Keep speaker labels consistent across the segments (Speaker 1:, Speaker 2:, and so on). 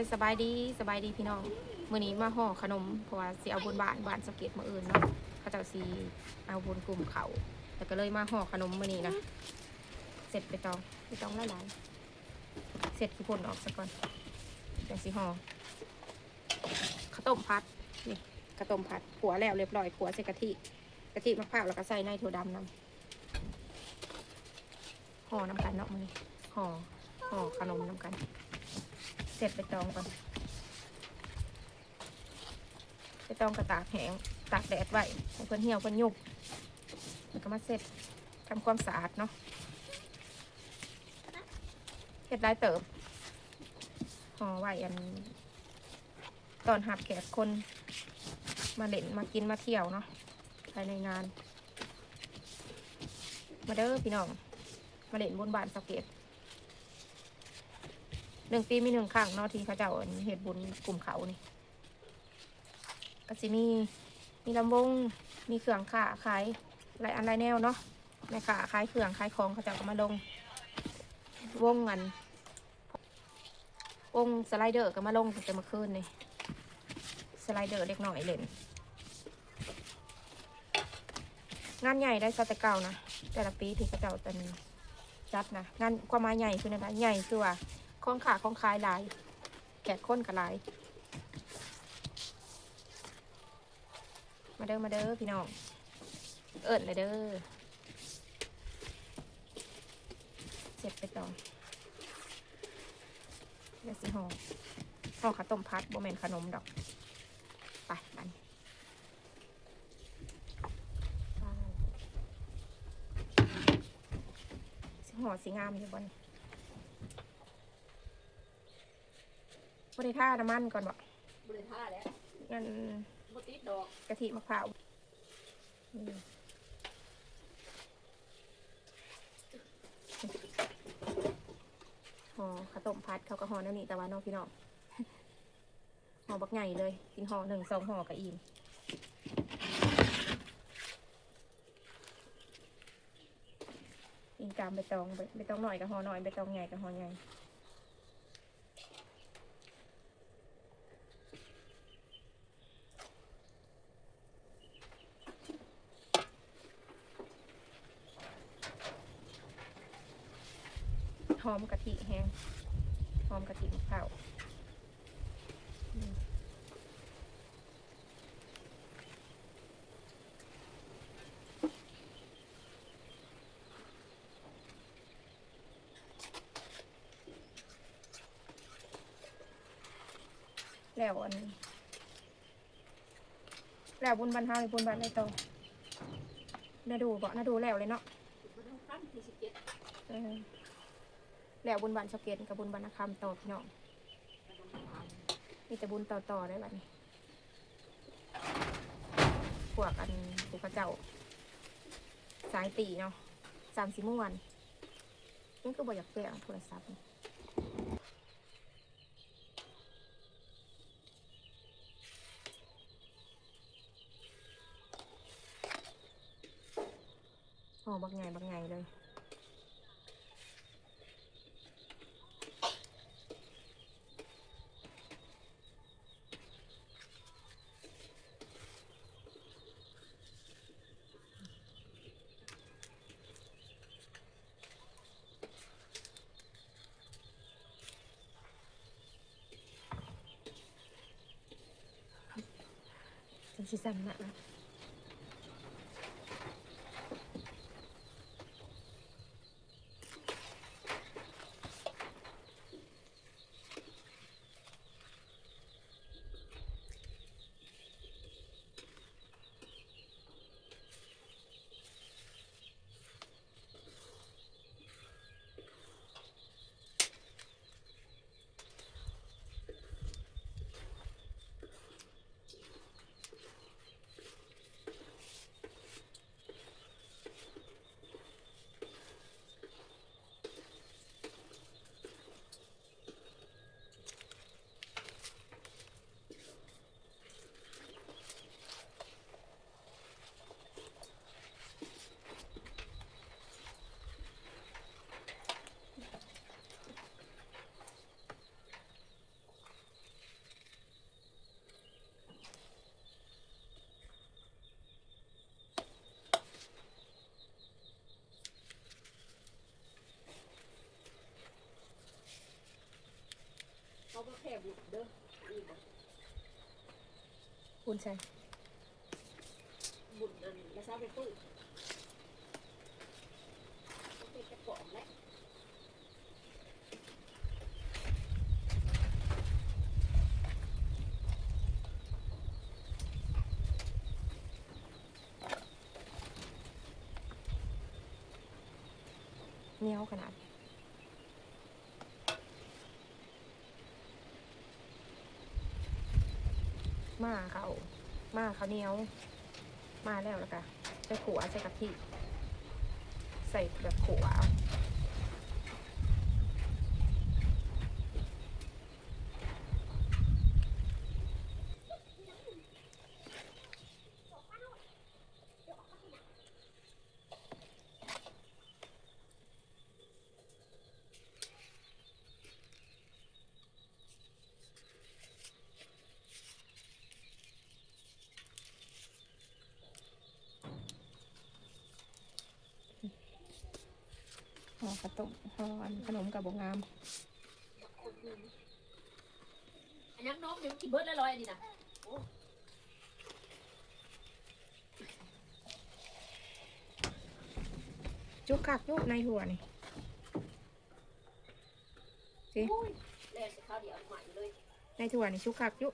Speaker 1: สบายดีสบายดีพี่น้องมื้อนี้มาห่อขนมเพราะว่าสิเอาบุญบ้านบ้านสะเก็ตมื้ออื่นเนาะเขาเจ้าสิเอาบุญกลุ่มเขาแล้วก็เลยมาห่อขนมมื้อนี้นะเสร็จไปตองไปตองละลายเสร็จขี้พ่นออกซะก่อนจังสิห่อข้าวต้มพัดนี่ข้าวต้มพัดขัวแล้วเรียบร้อยขัวใส่กะทิกะทิมะพร้าวแล้วก็ใส่ในถั่วดำนำห่อน้ำกันเนาะมื้อนี้ห่อห่อขนมน้ำกัน เสร็จไปตองก่อน ไปตองกระตากแห้งตากแดดไว้ให้เพิ่นเหี่ยวเพิ่นยุบแล้วก็มาเสร็จทำความสะอาดเนาะเฮ็ดได้เติบห่อไว้อันตอนหับแขกคน มาเล่นมากินมาเที่ยวเนาะภายในงาน มาเด้อพี่น้อง มาเล่นบนบานสเก็ต หนึ่งปีมีหนึ่งครั้งเนาะที่เขาเจ้าอันเฮ็ดบุญกลุ่มเขานี่ก็สิมีมีลำวงมีเครื่องขาขายหลายอันหลายแนวเนาะในขาขายเครื่องขายของเขาเจ้าก็มาลง วงกันวงสไลเดอร์ก็มาลงแต่เมื่อคืนนี่สไลเดอร์เล็กหน่อยเล่นงานใหญ่ได้สแต่เก่านะแต่ละปีที่เขาเจ้าเป็นจัดนะงานความหมายใหญ่คือนะใหญ่คือว่า ของขาของขายหลายแกะค้นกับลาย มาเด้อมาเด้อพี่น้อง เอิญเลยเด้อเสร็จไปต่อเดี๋ยวสิห่อห่อข้าวต้มพัดโบเมนขนมดอก ไปกันไปสิห่อสีงามอยู่บน บริท่าน้ำมันก่อนบ่
Speaker 2: บริท่าแล้ว
Speaker 1: งั้น
Speaker 2: บติดดอก
Speaker 1: กะทิมะพร้าวอืมห่อข้าวต้มพัดเขาก็ห่อแนวนี้แต่ว่าน้องพี่น้องห่อบักใหญ่เลยกินห่อหนึ่งสองห่อกับอิ่มอินกามใบตองใบใบตองหน่อยกับห่อหน่อยใบตองใหญ่กับห่อใหญ่ อมกะทิแห้งหอมกะทิมะพร้าวแล้วอันนี้แล้วบุญบันเทาหรือบุญบันในโตน่าดูบ่น่าดูแล้วเลยเนาะ แล้วบุญบันสเก็ตกับบุญบันคำต่อพี่น้องมีแต่บุญต่อต่อๆได้แบบนี้พวกอันปุกระเจ้า สายตีเนาะสามสิบเมื่อวันนี่ก็บอกอยากเปลี่ยนโทรศัพท์นี่โอ้บักไงบักไงเลย จังสิ
Speaker 2: เขาก็แค่บุญเด้อนี่บ่
Speaker 1: คุณใช่
Speaker 2: บุญนั่นกระซ้าไปปุ้ยก็เป็นกระป๋องและ
Speaker 1: เหนียวขนาด มาเขามาเขาเนียว มาแล้วแล้วก็ไปขัวใส่กะทิใส่แบบขัว ห่อกระตุกห่ออันขนมกับบงาม
Speaker 2: อันยังน้องเดี๋ยวกินเบิร์ดละร้อยอันนี้นะ
Speaker 1: จุกคักจุกในหัวนี่สิ
Speaker 2: อุ้ยแล่นไปข้าวเดียวใหม่เลย
Speaker 1: ในถั่วนี่ชุกคักจุ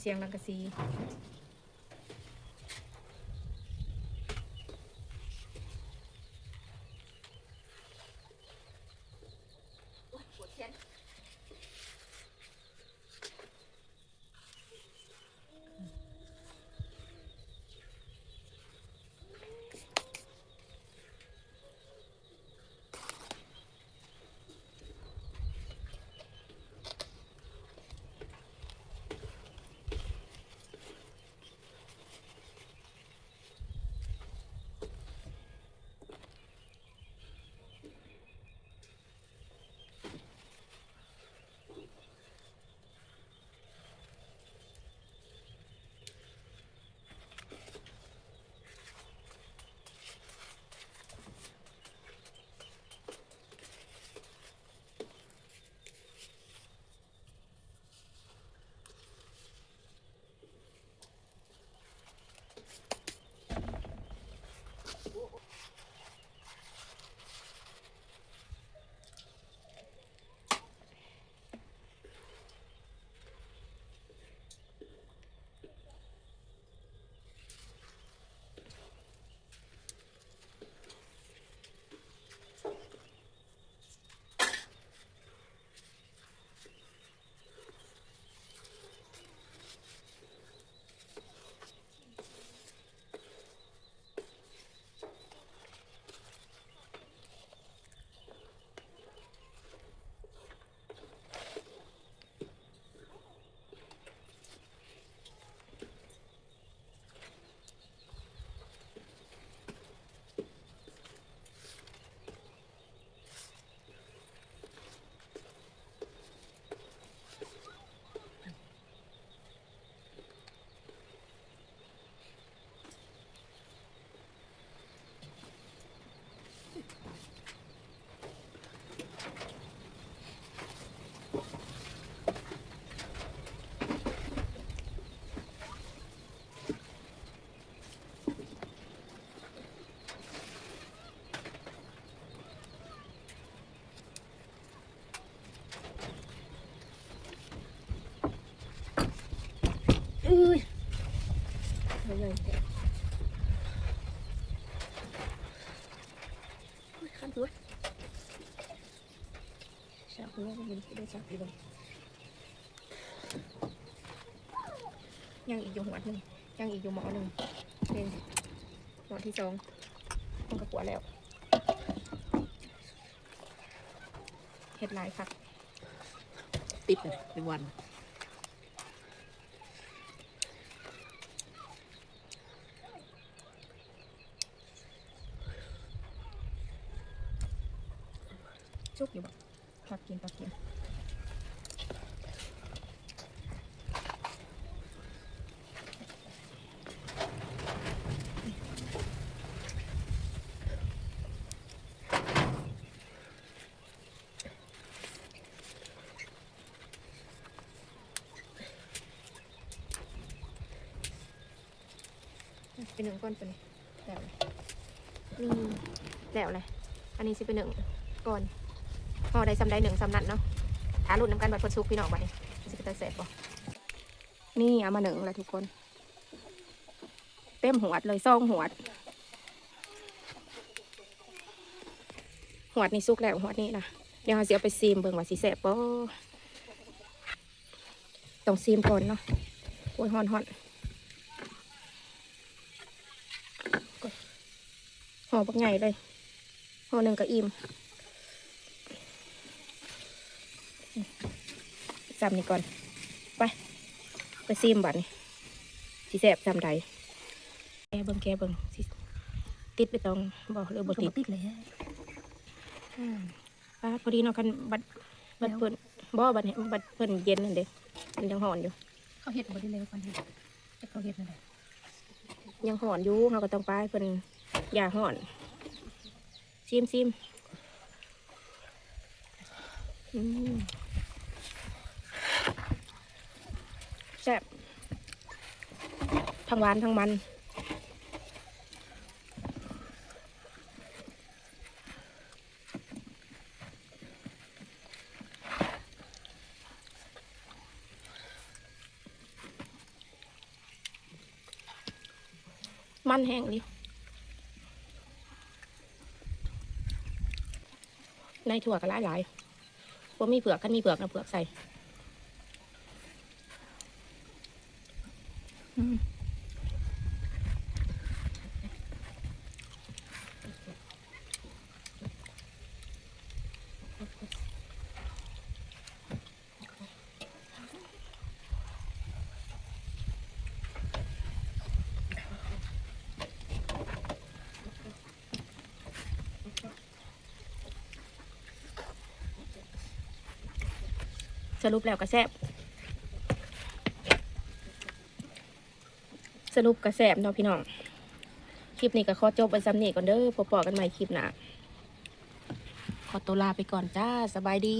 Speaker 1: เสียงลังกะซี
Speaker 2: อื้ยขัน
Speaker 1: หัวชาหัวมันได้ชาหัวยังอีกอยู่หัวหนึ่งยังอีกอยู่หมอหนึ่งเป็นหมอที่สองมันก็ปวแล้วเห็ดลายครับ
Speaker 2: ติดเลยเป็นวัน
Speaker 1: ชุกอยู่บ่พักกินพักกินเป็นหนึ่งก้อนตัวนี้แล้วเลยนี่แล้วเลยอันนี้สิเป็นหนึ่งก้อน ห่อได้ซ้ำได้หนึ่งซ้ำนัดเนาะหารุ่นน้ำกันบัดพดซุกพี่น้องบัดนี้สิเป็นตาแสบบ่นี่เอามาหนึ่งเลยทุกคน เต็มหัวดเลยซองหัวด หัวดนี่ซุกแล้วหัวดนี่นะเดี๋ยวเราสิเอาไปซีมเบิ่งว่าสิแสบบ่ต้องซีมก่อนเนาะโอ้ยฮอนฮอนห่อบักใหญ่เลยห่อหนึ่งก็อิ่ม จำนี่ก่อน ไป ไปซีมบัตรนี่สีแสบจำใดแกเบิ่งแกเบิ่งสิติดไปตรงบอกหรือบ่ติด
Speaker 2: ติดเลย
Speaker 1: อืมป้าพอดีเนาะกันบัดบัดเพิ่นบ่บัดนี้บัดเพิ่นเย็นนั่นเด้มันยังหอนอยู่
Speaker 2: เขาเห็ดบ่ได้เร็วกว่านี้แต่เขาเห็ดนั่นแหละ
Speaker 1: ยังหอนอยู่เราก็ต้องไปเพิ่นอย่าหอนซิมซิมอืม แซ่บทั้งหวานทั้งมันมันแห้งดิในถั่วก็หลายหลายๆว่ามีเผือกกันมีเผือกนะเผือกใส่อืม สรุปแล้วก็แซ่บ สรุปกระแสบเนาะพี่น้อง คลิปนี้ก็ขอจบไว้ซ้ำนี้ก่อนเด้อพบปอกันใหม่คลิปหน้าขอตัวลาไปก่อนจ้าสบายดี